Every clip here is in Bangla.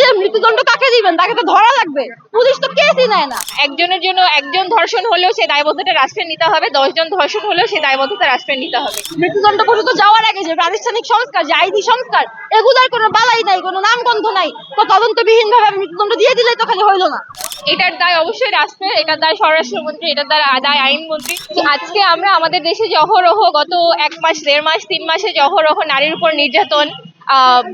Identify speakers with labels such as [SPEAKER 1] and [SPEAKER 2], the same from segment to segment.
[SPEAKER 1] যে মৃত্যুদণ্ড কাকে দিবেন? তাকে তো ধরা লাগবে। পুলিশ তো কেসই নেয় না।
[SPEAKER 2] একজনের জন্য একজন ধর্ষণ হলেও সেই দায়বদ্ধতা রাষ্ট্রের নিতে হবে দশজন ধর্ষণ হলেও সেই দায়বদ্ধতা রাষ্ট্রের নিতে হবে।
[SPEAKER 1] মৃত্যুদণ্ড পর্যন্ত যাওয়ার আগে যে প্রাতিষ্ঠানিক সংস্কার যে আইনি সংস্কার এগুলার কোনো বালাই নাই কোনো নামগন্ধ নাই তো তদন্তবিহীন ভাবে মৃত্যুদণ্ড দিয়ে দিলেই তো খালি হইল না।
[SPEAKER 2] এটার দায় অবশ্যই রাষ্ট্রের এটার দায় স্বরাষ্ট্রমন্ত্রী এটার দ্বারা দায় আইনমন্ত্রী। আজকে আমরা আমাদের দেশে যে অহরহ গত এক মাস দেড় মাস তিন মাসে যে অহরহ নারীর উপর নির্যাতন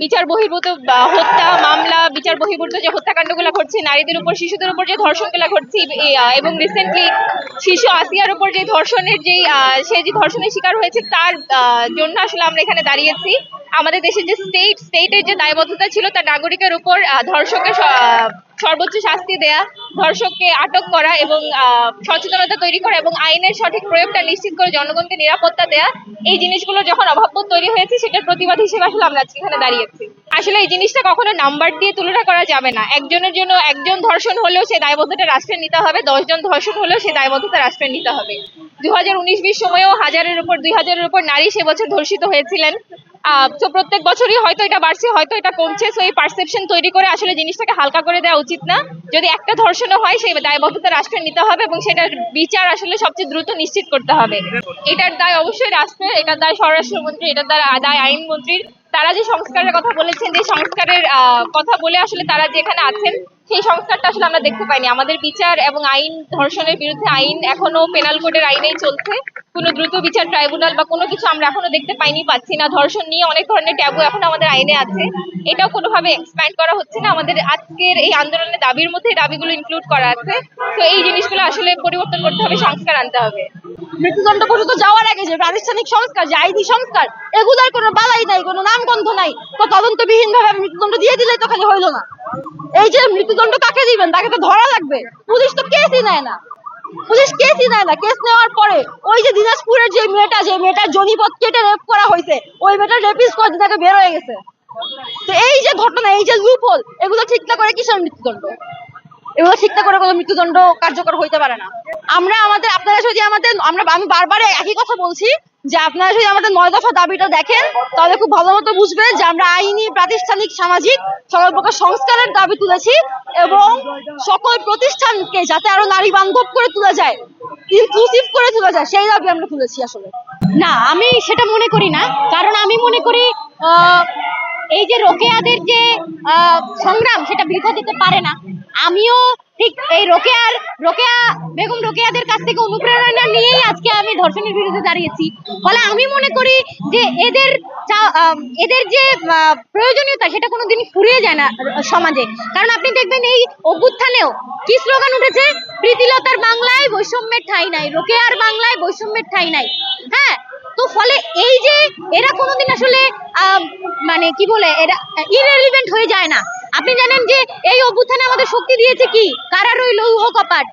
[SPEAKER 2] বিচার বহির্ভূত হত্যা মামলা, বিচার বহির্ভূত যে হত্যাকাণ্ডগুলো ঘটছে, নারীদের উপর, শিশুদের উপর যে ধর্ষণগুলো ঘটছে এবং রিসেন্টলি শিশু আসিয়ার উপর যে ধর্ষণের যে সে যে ধর্ষণের শিকার হয়েছে, তার জন্য আসলে আমরা এখানে দাঁড়িয়েছি। আমাদের দেশে যে স্টেট স্টেটের যে দায়বদ্ধতা ছিল তার নাগরিকের উপর ধর্ষকের সর্বোচ্চ শাস্তি দেয়া, ধর্ষককে আটক করা এবং সচেতনতা তৈরি করা এবং আইনের সঠিক প্রয়োগটা নিশ্চিত করে জনগণকে নিরাপত্তা দেয়া, এই জিনিসগুলো যখন অভাববোধ তৈরি হয়েছে, সেটার প্রতিবাদ হিসেবে আসলে আমরা আজকে এখানে দাঁড়িয়েছি আসলে এই জিনিসটা কখনো নাম্বার দিয়ে তুলনা করা যাবে না। একজনের জন্য একজন ধর্ষণ হলেও সে দায়বদ্ধতা রাষ্ট্রের নিতে হবে, দশজন ধর্ষণ হলেও সে দায়বদ্ধতা রাষ্ট্রের নিতে হবে। দু হাজার উনিশ বিশ সময়েও হাজারের উপর, দুই হাজারের উপর নারী সে বছর ধর্ষিত হয়েছিলেন। তো প্রত্যেক বছরই হয়তো এটা বাড়ছে, হয়তো এটা কমছে সো এই পারসেপশন তৈরি করে আসলে জিনিসটাকে হালকা করে দেওয়া উচিত না। যদি একটা ধর্ষণও হয়, সেই দায়বদ্ধতা রাষ্ট্রের নিতে হবে এবং সেটার বিচার আসলে সবচেয়ে দ্রুত নিশ্চিত করতে হবে। এটার দায় অবশ্যই রাষ্ট্রের, এটার দায় স্বরাষ্ট্রমন্ত্রী এটার দায় আইনমন্ত্রীর। তারা যে সংস্কারের কথা বলেছেন, যে সংস্কারের কথা বলে আসলে তারা যেখানে আছেন সেই সংস্কারটা আসলে আমরা দেখতে পাইনি। আমাদের বিচার এবং আইন, ধর্ষণের বিরুদ্ধে আইন এখনও পেনাল কোডের আইনেই চলছে। কোনো দ্রুত বিচার ট্রাইব্যুনাল বা কোনো কিছু আমরা এখনও দেখতে পাইনি, পাচ্ছি না। ধর্ষণ নিয়ে অনেক ধরনের ট্যাবু এখন আমাদের আইনে আছে। এটাও কোনোভাবে এক্সপ্যান্ড করা হচ্ছে না। আমাদের আজকের এই আন্দোলনের দাবির মধ্যে দাবিগুলো ইনক্লুড করা আছে। তো এই জিনিসগুলো আসলে পরিবর্তন করতে হবে, সংস্কার আনতে হবে।
[SPEAKER 1] মৃত্যুদণ্ড পর্যন্ত যাওয়ার আগে যে প্রাতিষ্ঠানিক সংস্কার, যে আইনি সংস্কার, এগুলার কোনো বালাই নাই, কোনো নামগন্ধ নাই। তো তদন্তবিহীন ভাবে মৃত্যুদণ্ড দিয়ে দিলেই তো খালি হইল না। এই যে মৃত্যুদণ্ড কাকে দিবেন? তাকে তো ধরা লাগবে। পুলিশ তো কেসই নেয় না। পুলিশ কেসই নেয় না। কেস নেওয়ার পরে ওই যে দিনাজপুরের যে মেয়েটা, যে মেয়েটার জনিপথ কেটে রেপ করা হয়েছে, ওই মেয়েটার রেপিস কদিন আগে বের হয়ে গেছে। তো এই যে ঘটনা, এই যে লুপহোল এগুলো ঠিক না করে কিসের মৃত্যুদণ্ড? এগুলো ঠিক না করে কোনো মৃত্যুদণ্ড কার্যকর হইতে পারে না। আমরা আমাদের, আপনারা যদি আমাদের, আমরা, আমি বারবার একই কথা বলছি যে আপনারা যদি আমাদের নয় দফা দাবিটা দেখেন, তাহলে খুব ভালো মতো বুঝবেন যে আমরা আইনি, প্রাতিষ্ঠানিক, সামাজিক সকল প্রকার সংস্কারের দাবি তুলেছি এবং সকল প্রতিষ্ঠানকে যাতে আরও নারী বান্ধব করে তোলা যায় ইনক্লুসিভ করে তোলা যায়, সেই দাবি আমরা তুলেছি আসলে।
[SPEAKER 3] না, আমি সেটা মনে করি না। কারণ আমি মনে করি এই যে রোকেয়াদের যে সংগ্রাম, সেটা বৃথা যেতে পারে না। আমিও ঠিক এই রোকেয়ার, রোকেয়া, বেগম রোকেয়াদের কাছ থেকে অনুপ্রেরণা নিয়েই আজকে আমি ধর্ষণের বিরুদ্ধে দাঁড়িয়েছি। ফলে আমি মনে করি যে এদের এদের যে প্রয়োজনীয়তা, সেটা কোনোদিনই ফুরিয়ে যায় না সমাজে। কারণ আপনি দেখবেন এই অভ্যুত্থানেও কি স্লোগান উঠেছে? প্রীতিলতার বাংলায় বৈষম্যের ঠাঁই নাই, রোকেয়ার বাংলায় বৈষম্যের ঠাঁই নাই। হ্যাঁ তো ফলে এই যে এরা কোনোদিন আসলে মানে কি বলে, এরা ইরেলিভেন্ট হয়ে যায় না। আপনি জানেন যে এই অভ্যুত্থানে আমাদের শক্তি দিয়েছে কি? কারা রইল? লৌহ কপাট।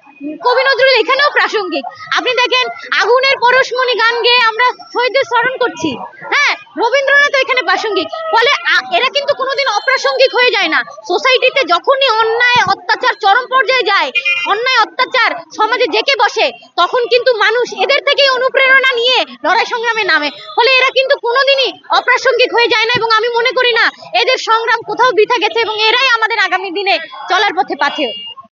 [SPEAKER 3] কবি নজরুল এখানেও প্রাসঙ্গিক। আপনি দেখেন, আগুনের পরশমণি গান গেয়ে আমরা শহীদদের স্মরণ করছি। হ্যাঁ? রবীন্দ্রনাথ এখানে প্রাসঙ্গিক। ফলে এরা কিন্তু কোনোদিন অপ্রাসঙ্গিক হয়ে যায় না। সোসাইটিতে যখনই অন্যায়, অত্যাচার চরম পর্যায়ে যায়, অন্যায়, অত্যাচার সমাজে জেকে বসে, তখন কিন্তু মানুষ এদের থেকেই অনুপ্রেরণা নিয়ে লড়াই সংগ্রামে নামে। ফলে এরা কিন্তু কোনোদিনই অপ্রাসঙ্গিক হয়ে যায় না এবং আমি মনে করি না, এদের সংগ্রাম কোথাও বৃথা গেছে এবং এরাই আমাদের আগামী দিনে চলার পথে পাথেয়।